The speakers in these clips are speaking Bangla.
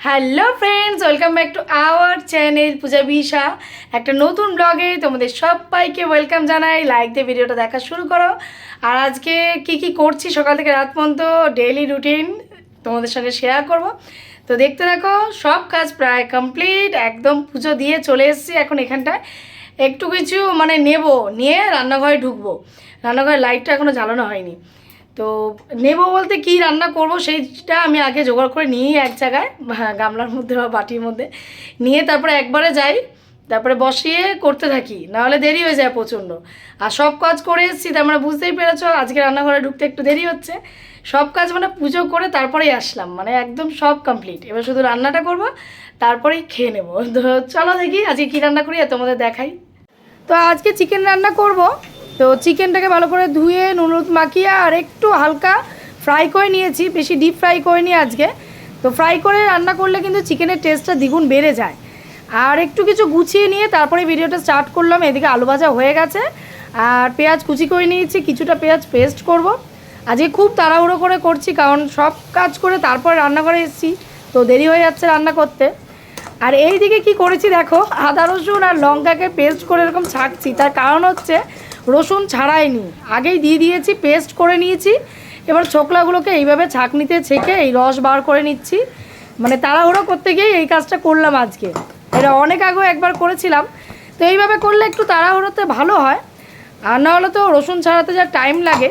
Hello friends welcome back to our channel Puja Bisha একটা নতুন ব্লগে তোমাদের সবাইকে ওয়েলকাম জানাই। লাইক দিয়ে ভিডিওটা দেখা শুরু করো। আর আজকে কি কি করছি সকাল থেকে রাত পর্যন্ত ডেইলি রুটিন তোমাদের সঙ্গে শেয়ার করব। তো দেখতে দেখো সব কাজ প্রায় কমপ্লিট একদম পুজো দিয়ে চলে এসেছি এখন এখানটায়। একটু কিছু মানে নেব, নিয়ে রান্নাঘরে ঢুকবো। রান্নাঘরের লাইটটা এখনও জ্বালানো হয়নি। তো নেব বলতে কি রান্না করব সেইটা আমি আগে জোগাড় করে নিই এক জায়গায় হ্যাঁ, গামলার মধ্যে বা বাটির মধ্যে। নিয়ে তারপরে একবারে যাই তারপরে বসিয়ে করতে থাকি নাহলে দেরি হয়ে যায় প্রচণ্ড। আর সব কাজ করে এসেছি তার মানে বুঝতেই পেরেছ আজকে রান্নাঘরে ঢুকতে একটু দেরি হচ্ছে। সব কাজ মানে পুজো করে তারপরেই আসলাম মানে একদম সব কমপ্লিট এবার শুধু রান্নাটা করব তারপরেই খেয়ে নেব। তো চলো দেখি আজকে কী রান্না করি আর তোমাদের দেখাই। তো আজকে চিকেন রান্না করব। তো চিকেনটাকে ভালো করে ধুয়ে নুন হলুদ মাখিয়ে আর একটু হালকা ফ্রাই করে নিয়েছি, বেশি ডিপ ফ্রাই করে নিই আজকে। তো ফ্রাই করে রান্না করলে কিন্তু চিকেনের টেস্টটা দ্বিগুণ বেড়ে যায়। আর একটু কিছু গুছিয়ে নিয়ে তারপরে ভিডিওটা স্টার্ট করলাম, এদিকে আলু ভাজা হয়ে গেছে। আর পেঁয়াজ কুচি করে নিয়েছি, কিছুটা পেঁয়াজ পেস্ট করব। আজকে খুব তাড়াহুড়ো করে করছি, কারণ সব কাজ করে তারপর রান্নাঘরে এসেছি, তো দেরি হয়ে যাচ্ছে রান্না করতে। আর এই দিকে কি করেছি দেখো, আদা রসুন আর লঙ্কাকে পেস্ট করে এরকম ছাকছি। তার কারণ হচ্ছে রসুন ছাড়াইনি। আগেই দিয়ে দিয়েছি পেস্ট করে নিয়েছি। এবার ছোকলাগুলোকে এইভাবে ছাঁকনিতে ছেঁকে এই রস বার করে নিচ্ছি। মানে তাড়াহুড়ো করতে গিয়ে এই কাজটা করলাম আজকে। এটা অনেক আগেও একবার করেছিলাম। তো এইভাবে করলে একটু তাড়াহুড়োতে ভালো হয়। আর না হলে তো রসুন ছাড়াতে যা টাইম লাগে।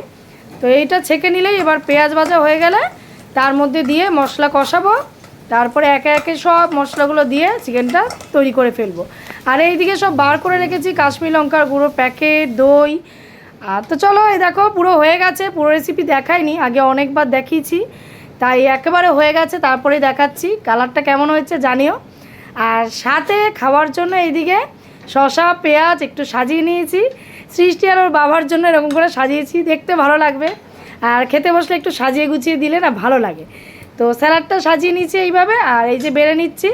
তো এইটা ছেঁকে নিলেই এবার পেঁয়াজ ভাজা হয়ে গেলে তার মধ্যে দিয়ে মশলা কষাবো। তারপরে একে একে সব মশলাগুলো দিয়ে চিকেনটা তৈরি করে ফেলব। আর এইদিকে সব বার করে রেখেছি, কাশ্মীর লঙ্কার গুঁড়ো প্যাকেট দই। আর তো চলো, এই দেখো, পুরো হয়ে গেছে, পুরো রেসিপি দেখাইনি, আগে অনেকবার দেখিয়েছি। তাই একেবারে হয়ে গেছে, তারপরেই দেখাচ্ছি, কালারটা কেমন হয়েছে জানিও। আর সাথে খাওয়ার জন্য এইদিকে শশা পেঁয়াজ একটু সাজিয়ে নিয়েছি। সৃষ্টি আর ওর বাবার জন্য এরকম করে সাজিয়েছি, দেখতে ভালো লাগবে। আর খেতে বসলে একটু সাজিয়ে গুছিয়ে দিলে না ভালো লাগে। তো স্যালাডটা সাজিয়ে নিয়েছি এইভাবে, আর এই যে বেড়ে নিচ্ছি।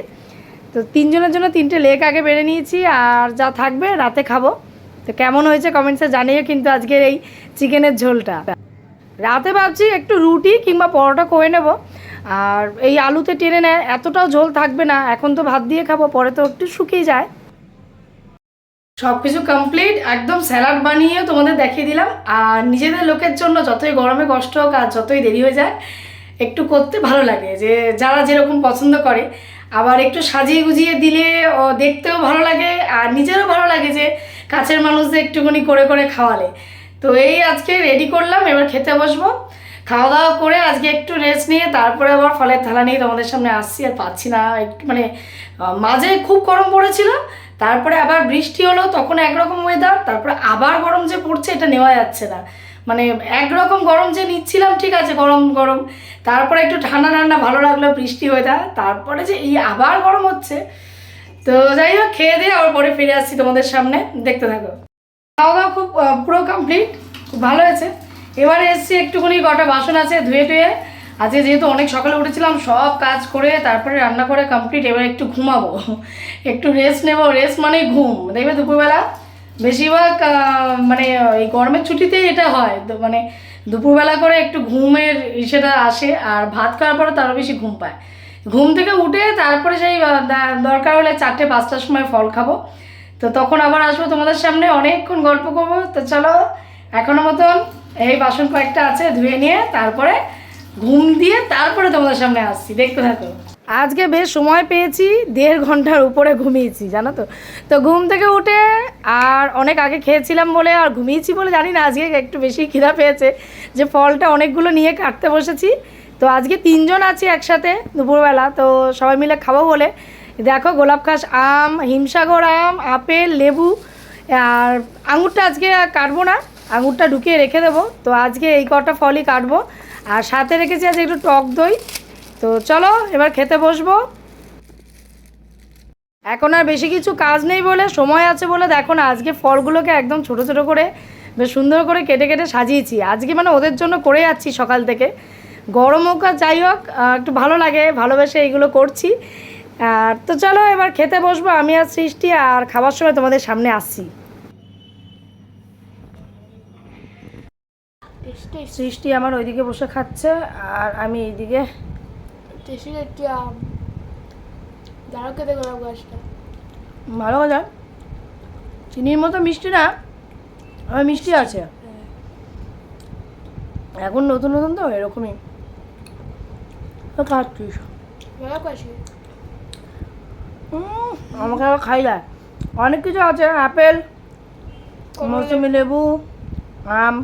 তো তিনজনের জন্য তিনটে লেক আগে বেড়ে নিয়েছি, আর যা থাকবে রাতে খাব। তো কেমন হয়েছে কমেন্টসে জানিও কিন্তু আজকের এই চিকেনের ঝোলটা। রাতে ভাবছি একটু রুটি কিংবা পরোটা করে নেব, আর এই আলুতে টেনে নেয়, এতটাও ঝোল থাকবে না, এখন তো ভাত দিয়ে খাব, পরে তো একটু শুকিয়ে যায়। সব কিছু কমপ্লিট একদম স্যালাড বানিয়ে তোমাদের দেখিয়ে দিলাম, আর নিজেদের লোকের জন্য যতই গরমে কষ্ট হোক আর যতই দেরি হয়ে যায়, একটু করতে ভালো লাগে, যে যারা যেরকম পছন্দ করে। আবার একটু সাজিয়ে গুজিয়ে দিলে, ও দেখতেও ভালো লাগে আর নিজেরও ভালো লাগে যে কাছের মানুষদের একটুখানি করে করে খাওয়ালে। তো এই আজকে রেডি করলাম, এবার খেতে বসবো। খাওয়া দাওয়া করে আজকে একটু রেস্ট নিয়ে তারপরে আবার ফলের থালা নিয়ে তোমাদের সামনে আসছি আর পাচ্ছি না। একটু মানে মাঝে খুব গরম পড়েছিল, তারপরে আবার বৃষ্টি হলো, তখন একরকম ওয়েদার তারপরে আবার গরম যে পড়ছে, এটা নেওয়া যাচ্ছে না। মানে একরকম গরম যে নিচ্ছিলাম, ঠিক আছে, গরম গরম। তারপরে একটু ঠান্ডা ঠান্ডা, ভালো লাগল বৃষ্টি ওয়েদার তারপরে যে এই আবার গরম হচ্ছে। তো যাই হোক, খেয়ে দিয়ে আবার পরে ফিরে আসছি তোমাদের সামনে। দেখতে থাকো। খাওয়া দাওয়া খুব পুরো কমপ্লিট খুব ভালো হয়েছে। এবারে এসছি একটুখানি কটা বাসন আছে ধুয়ে টুয়ে। আজকে যেহেতু অনেক সকালে উঠেছিলাম, সব কাজ করে তারপরে রান্না করে কমপ্লিট এবার একটু ঘুমাবো। একটু রেস্ট নেব। রেস্ট মানে ঘুম। দেখবে দুপুরবেলা বেশিরভাগ মানে এই গরমের ছুটিতেই এটা হয়। মানে দুপুরবেলা করে একটু ঘুমের সেটা আসে, আর ভাত খাওয়ার পরে তারও বেশি ঘুম পায়। ঘুম থেকে উঠে তারপরে সেই দরকার হলে চারটে, পাঁচটার সময় ফল খাব। তো তখন আবার আসব তোমাদের সামনে, অনেকক্ষণ গল্প করব। তো চলো, এখনও মতন এই বাসন কয়েকটা আছে ধুয়ে নিয়ে তারপরে ঘুম দিয়ে তারপরে তোমাদের সামনে আসছি। দেখতে থাকো। আজকে বেশ সময় পেয়েছি, দেড় ঘণ্টার উপরে ঘুমিয়েছি, জানো তো? তো ঘুম থেকে উঠে আর অনেক আগে খেয়েছিলাম বলে আর ঘুমিয়েছি বলে জানি না, আজকে একটু বেশি খিদা পেয়েছে যে ফলটা অনেকগুলো নিয়ে কাটতে বসেছি। তো আজকে তিনজন আছি একসাথে দুপুরবেলা, তো সবাই মিলে খাব বলে। দেখো গোলাপ খাস আম, হিমসাগর আম, আপেল, লেবু, আর আঙুরটা আজকে কাটবো না, আঙুরটা ঢুকিয়ে রেখে দেবো। তো আজকে এই কটা ফলই কাটবো। আর সাথে রেখেছি আজকে একটু টক দই তো চলো, এবার খেতে বসবো। এখন আর বেশি কিছু কাজ নেই বলে, সময় আছে বলে দেখো না, আজকে ফলগুলোকে একদম ছোট ছোট করে, বেশ সুন্দর করে কেটে কেটে সাজিয়েছি। আজকে মানে ওদের জন্য করে যাচ্ছি সকাল থেকে। গরম হোক আর যাই হোক একটু ভালো লাগে, ভালোবেসে এইগুলো করছি। আর তো চলো, এবার খেতে বসবো, আমি আর সৃষ্টি আর খাবার সময় তোমাদের সামনে আসছি। সৃষ্টি আমার ওইদিকে বসে খাচ্ছে, আর আমি এইদিকে টেস্টি একটি আম দাঁড়াও খেতে গোলাপ গাছটা ভালো কথা। চিনির মতো মিষ্টি না আমার মিষ্টি আছে। হ্যাঁ। এখন নতুন নতুন তো এরকমই। খাচ্ছিস। আমাকে আবার খাই যায়। অনেক কিছু আছে আপেল মৌসুমি লেবু আম।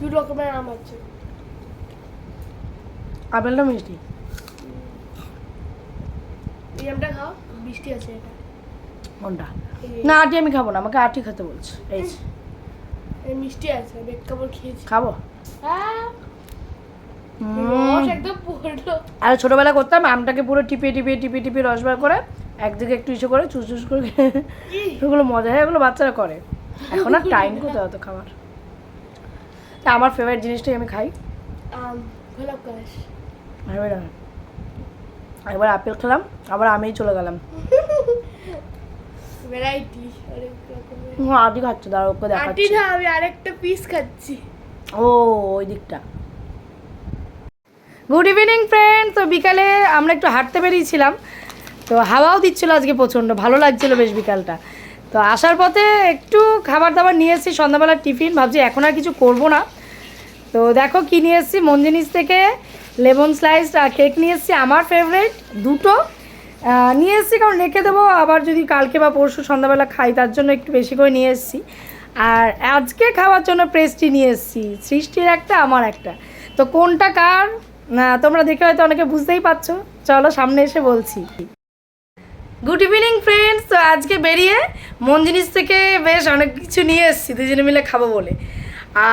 দু রকমের আম আছে। আপেলটা মিষ্টি। এই আমটা খাও বৃষ্টি আছে এটা। কোনটা? না আটি আমি খাব না আমাকে আটি খেতে বলছে। এই এই মিষ্টি আছে বেড কাপড় খেয়েছি। খাব? হ্যাঁ। আর ছোটবেলা করতাম আমটাকে পুরো টিপিয়ে টিপিয়ে টিপিয়ে টিপিয়ে রস বার করে একদিকে একটু ইসে করে চুস চুস করে এগুলো মজা হয় এগুলো বাচ্চারা করে। এখন আর টাইম কোথায় অত খাবার? তা আমার ফেভারিট জিনিসটাই আমি খাই। গোলাপ। একবার আপেল খেলাম আবার আমিই চলে গেলাম। ভ্যারাইটি আটি খাচ্ছে দাঁড়া ওকে দেখাচ্ছি। না আমি আরেকটা পিস খাচ্ছি। ও ওই দিকটা। গুড ইভিনিং ফ্রেন্ড তো বিকালে আমরা একটু হাঁটতে বেরিয়েছিলাম। তো হাওয়াও দিচ্ছিল আজকে প্রচণ্ড ভালো লাগছিল বেশ বিকালটা। তো আসার পথে একটু খাবার দাবার নিয়ে এসেছি সন্ধ্যাবেলার টিফিন। ভাবছি এখন আর কিছু করব না। তো দেখো কি নিয়ে এসেছি মঞ্জিনিস থেকে লেমন স্লাইস কেক নিয়ে এসেছি, আমার ফেভারিট দুটো। নিয়ে এসেছি কারণ রেখে দেবো, আবার যদি কালকে বা পরশু সন্ধ্যাবেলা খাই, তার জন্য একটু বেশি করে নিয়ে এসেছি। আর আজকে খাওয়ার জন্য প্রেস্টি নিয়ে এসেছি, সৃষ্টির একটা, আমার একটা। তো কোনটা কার? তোমরা দেখে হয়তো অনেকে বুঝতেই পারছ। চলো সামনে এসে বলছি। গুড ইভিনিং ফ্রেন্ডস তো আজকে বেরিয়ে মন জিনিস থেকে বেশ অনেক কিছু নিয়ে এসেছি, দুজনে মিলে খাব বলে।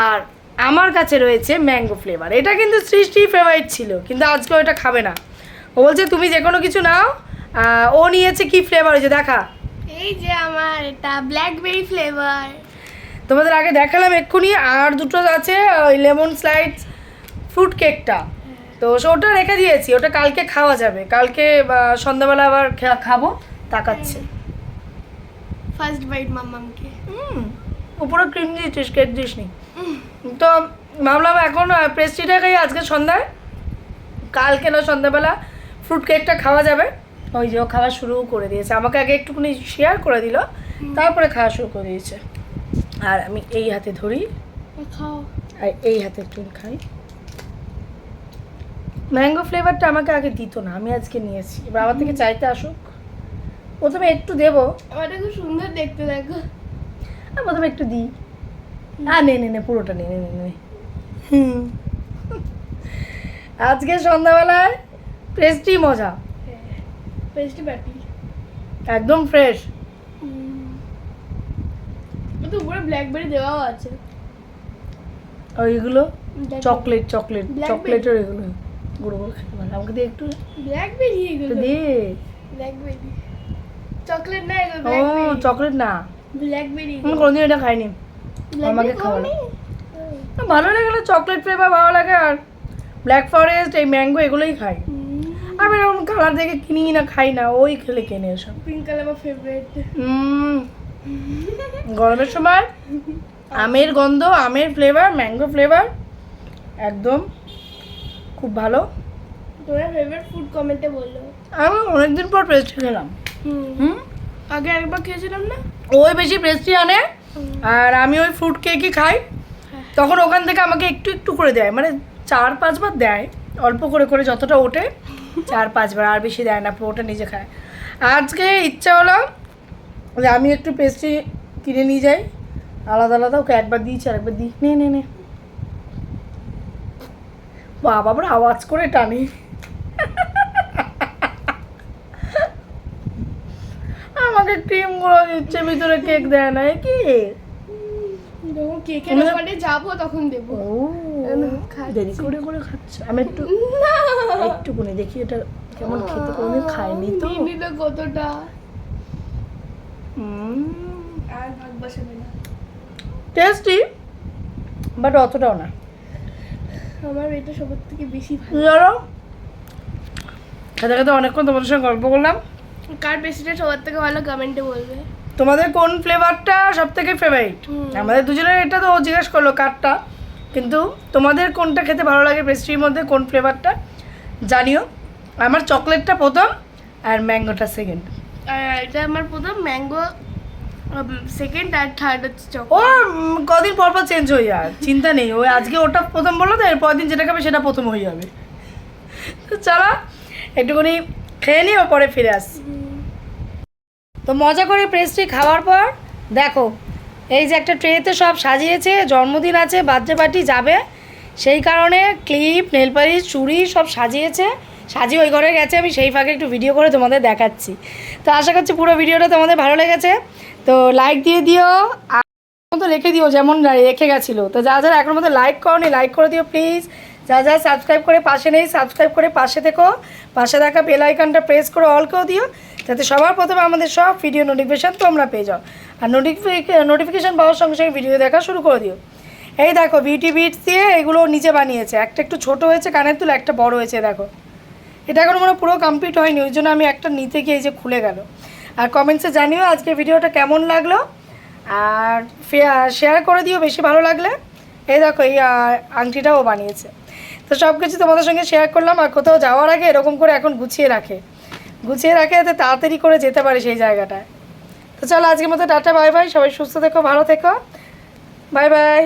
আর আমার কাছে রয়েছে ম্যাঙ্গো ফ্লেভার। এটা কিন্তু সৃষ্টি ফেভারিট ছিল কিন্তু আজকে ওটা খাবে না। ও বলছে তুমি যে কোনো কিছু নাও। ও নিয়েছে কি ফ্লেভার হয়েছে দেখা। এই যে আমার এটা ব্ল্যাকবেরি ফ্লেভার তোমাদের আগে দেখালাম এক্ষুনি আর দুটো আছে ওই লেমন স্লাইড ফ্রুট কেকটা তো ওটা রেখে দিয়েছি ওটা কালকে খাওয়া যাবে। কালকে সন্ধ্যাবেলা আবার খাব তাকাচ্ছে। ফার্স্ট বাইট মাম্মামকে হুম উপরে ক্রিম দিয়েছিস কেক দিস নি তো ভাবলাম এখন পেস্ট্রিটা খাই আজকে সন্ধ্যায়। কালকে না সন্ধ্যাবেলা ফ্রুট কেকটা খাওয়া যাবে। ওই যে খাওয়া শুরু করে দিয়েছে। আমাকে আগে একটুখানি শেয়ার করে দিল। তারপরে খাওয়া শুরু করে দিয়েছে। আর আমি এই হাতে ধরি। খাও। আর এই হাতে একটু খাই। ম্যাঙ্গো ফ্লেভারটা আমাকে আগে দিত না। আমি আজকে নিয়েছি। এবার আমার থেকে চাইতে আসুক। প্রথমে একটু দেবো। আমারটা খুব সুন্দর দেখতে দেখো প্রথমে একটু দিই। আর নে নে নে পুরোটা নে নে নে নে। হুম। আজকে সন্ধ্যাবেলায় টেস্টি মজা। পেস্টি বাটি একদম ফ্রেশ। তো উপরে ব্ল্যাকবেরি দেওয়াও আছে। ওইগুলো? Chocolate chocolate. চকলেটের এগুলো গুঁড়ো গুঁড়ো খেতে ভালো আমাকে দিয়ে একটু। ব্ল্যাকবেরি এগুলো? দে। ব্ল্যাকবেরি। চকলেট না এগুলো ও চকলেট না। ব্ল্যাকবেরি। আমি কোনোদিন এটা খাইনি। আমাকে খাওয়ানো। ভালো লাগে চকলেট ফ্লেভার ভালো লাগে আর ব্ল্যাক ফরেস্ট এই ম্যাঙ্গো এগুলোই খাই। আমি এরকম কালার দেখে কিনি না খাই না ওই খেলে কিনে এসব। পিঙ্ক কালার আমার ফেভারিট গরমের সময় আমের গন্ধ আমের ফ্লেভার ম্যাঙ্গো ফ্লেভার একদম খুব ভালো। তোমার ফেভারিট ফুড কমেন্টে বলল আমি অনেকদিন পর পেস্ট্রি খেলাম। হুম। আগে একবার খেয়েছিলাম না? ওই বেশি পেস্ট্রি আনে আর আমি ওই ফ্রুট কেকই খাই। তখন ওখান থেকে আমাকে একটু একটু করে দেয়। মানে চার পাঁচবার দেয়। অল্প করে করে যতটা ওঠে চার পাঁচবার। আর বেশি দেয় না ওটা নিজে খায়। আজকে ইচ্ছা হলো যে আমি একটু পেস্ট্রি কিনে নিয়ে যাই। আলাদা আলাদা ওকে একবার দিয়েছি আর একবার দিই। নে নে নে। বাবা আবার আওয়াজ করে টানে আমাকে ক্রিমগুলো দিচ্ছে ভিতরে কেক দেয় না কি? কেকের মানে- যাব তখন দেবো। দেরি করে করে খাচ্ছে। আমি একটু দেখি এটা কেমন খেতে খাইনি তো। কতটা? হুম। আর ভাগ বসাবে না। টেস্টি বাট অতটাও না। আমার এটা সবার থেকে বেশি ভালো। ধরো। খেতে খেতে অনেকক্ষণ তোমাদের সঙ্গে গল্প করলাম। কার বেশিটা সবার থেকে ভালো কমেন্টে বলবে। তোমাদের কোন ফ্লেভারটা সব থেকে ফেভারিট আমাদের দুজনের এটা তো জিজ্ঞেস করল কারটা। কিন্তু তোমাদের কোনটা খেতে ভালো লাগে পেস্ট্রির মধ্যে কোন ফ্লেভারটা জানিও আমার চকলেটটা প্রথম আর ম্যাঙ্গোটা সেকেন্ড আর এটা আমার প্রথম ম্যাঙ্গো সেকেন্ড আর থার্ড হচ্ছে ও কদিন পর পর চেঞ্জ হয়ে যায় চিন্তা নেই। ওই আজকে ওটা প্রথম বলল তো এরপর দিন যেটা খাবে সেটা প্রথম হয়ে যাবে। তো চলো একটুখানি খেয়ে নিই ও পরে ফিরে আসছি। তো মজা করে পেস্ট্রি খাওয়ার পর, দেখো, এই যে একটা ট্রেতে সব সাজিয়েছে, জন্মদিন আছে বার্থডে পার্টি যাবে, সেই কারণে ক্লিপ নেলপালিশ চুড়ি সব সাজিয়েছে, সাজিয়ে ওই ঘরে গেছে, আমি সেই ফাঁকে একটু ভিডিও করে তোমাদের দেখাচ্ছি। তো আশা করছি পুরো ভিডিওটা তোমাদের ভালো লেগেছে। তো লাইক দিয়ে দিও, আর মতো রেখে দিও, যেমন রেখে গেছিল। তো যা যারা এখন মতো লাইক করো লাইক করে দিও প্লিজ যা যা সাবস্ক্রাইব করে পাশে নেই সাবস্ক্রাইব করে পাশে থেকো। পাশে থাকা বেল প্রেস করে অল করে দিও। যাতে সবার প্রথমে আমাদের সব ভিডিও নোটিফিকেশান তোমরা পেয়ে যাও। আর নোটিফিকে নোটিফিকেশান পাওয়ার সঙ্গে সঙ্গে ভিডিও দেখা শুরু করে দিও। এই দেখো বিউটি বিটস দিয়ে এগুলো নিচে বানিয়েছে। একটা একটু ছোট হয়েছে কানের তুলে একটা বড় হয়েছে, দেখো। এটা এখন মনে পুরো কমপ্লিট হয়নি, ওই জন্য আমি একটা নিতে গিয়ে এই যে খুলে গেল। আর কমেন্টসে জানিও আজকে ভিডিওটা কেমন লাগল। আর শেয়ার করে দিও বেশি ভালো লাগলে। এই দেখো, এই আংটিটাও বানিয়েছে। তো সব কিছু তোমাদের সঙ্গে শেয়ার করলাম, আর কোথাও যাওয়ার আগে এরকম করে এখন গুছিয়ে রাখে। গুছিয়ে রাখে যাতে তাড়াতাড়ি করে যেতে পারে সেই জায়গাটায়। তো চলো আজকের মতো টাটা, বাই বাই, সবাই সুস্থ থেকো, ভালো থেকো। Bye bye.